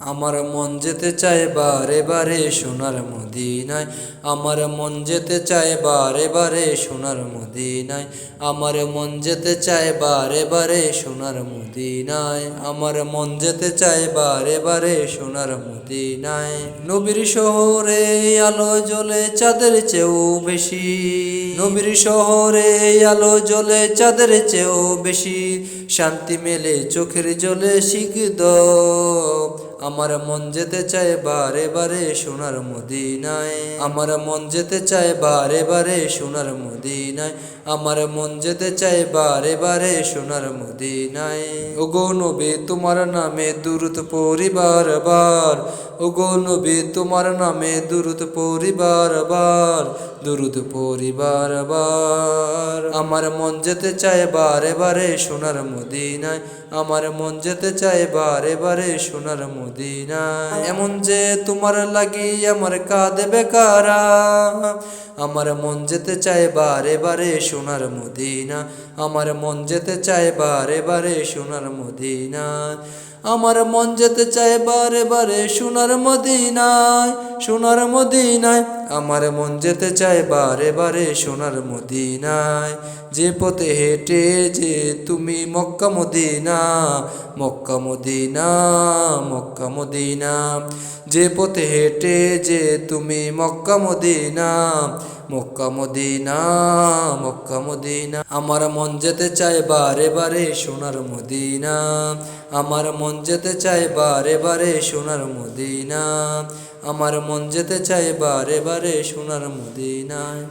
আমার মন যেতে চায় বারে বারে সোনার মদিনায়। আমার মন যেতে চায় বারে বারে সোনার মদিনায়। আমার মন যেতে চায় বারে বারে সোনার মদিনায়। আমার মন যেতে চায় বারে বারে সোনার মদিনায়। নবীর শহরে আলো জ্বলে চাঁদের চেয়েও বেশি। নবীর শহরে আলো জ্বলে চাঁদের চেয়েও বেশি। শান্তি মেলে চোখের জলে শিখদ আমার মন যেতে চায় বারে বারে সোনার মদিনায়। আমার মন যেতে চায় বারে বারে সোনার মদিনায়। আমার মন যেতে চায় বারে বারে সোনার মদিনায়। ওগো নবী, তোমার নামে দুরুত পরিবার বার ওগো নবী, তোমার নামে দুরুত পরিবার বার দুরুদ পরিবার বার আমার মন যেতে চায় বারে বারে সোনার মদিনায়। আমার মন যেতে চায় বারে বারে সোনার মদিনায়। এমন যে তোমার লাগি আমার কাঁদে বেকারা। আমার মন যেতে চায় বারে বারে সোনার মদিনা। আমার মন যেতে চায় বারে বারে সোনার মদিনা আমার মন যেতে চায় বারে বারে সোনার মদিনায়। সোনার মদিনায়, আমার মন যেতে চায় বারে বারে সোনার মদিনায়। যে পথে হেঁটে যে তুমি Mecca Medina Mecca Medina Mecca Medina. যে পথে হেঁটে যে তুমি Mecca Medina Mecca Medina Mecca Medina. আমার মন যেতে চায় বারে বারে সোনার মদিনা। আমার মন যেতে চায় বারে বারে সোনার মদিনা। আমার মন যেতে চায় বারে বারে সোনার মদিনায়